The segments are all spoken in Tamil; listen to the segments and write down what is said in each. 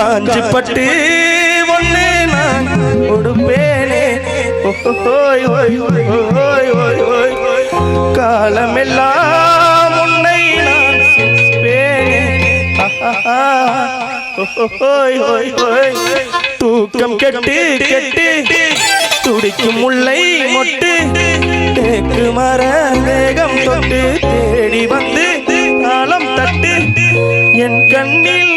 காஞ்சி பட்டு ஒன்னே நான் கொடுப்பேனே. ஓய் ஓய் ஓய் ஓய் ஓய் ஓய். காலமெல்லாம் உன்னை நான் சுமப்பேனே. ஓய் ஓய் ஓய். தூக்கம் கெட்டு கெட்டு. துடிக்கும் முல்லை மொட்டு. தேக்கு மர வேகம் தொட்டு தேடி வந்து காலம் தட்டு. என் கண்ணில்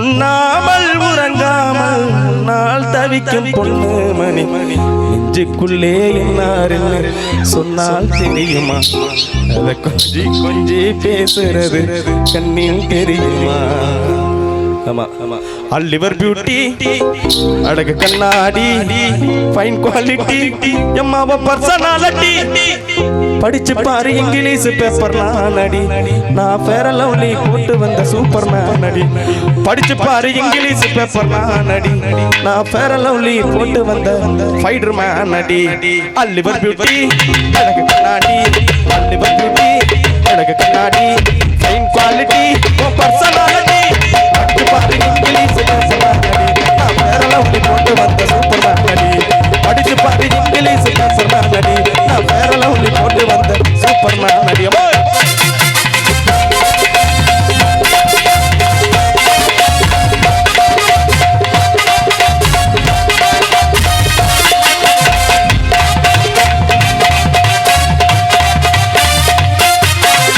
உண்ணாமல் உறங்காமல் நாள் தவிக்கும் பொண்ணு மணி. நெஞ்சுக்குள்ளே என்னாருன்னு சொன்னால் தெரியுமா? அதை கொஞ்சி கொஞ்சி பேசுறது கண்ணில் தெரியுமா? ஆமா. பியூட்டி அழகு கண்ணாடி ஃபைன் குவாலிட்டி எம்மாவ பர்சனாலிட்டி படிச்சு பாரு இங்கிலீஷ் பேப்பர் நானடி நான் பேரலவுலி போட்டு வந்த சூப்பர் மேன் படிச்சு பாரு இங்கிலீஷ் பேப்பர் நானடி நான் பேரலவுலி போட்டு வந்த ஃபைடர் மேன் அடி ஆல் பியூட்டி அழகு கண்ணாடி. அல்லிவர் பியூட்டி அழகு கண்ணாடி. Fine quality Yeah.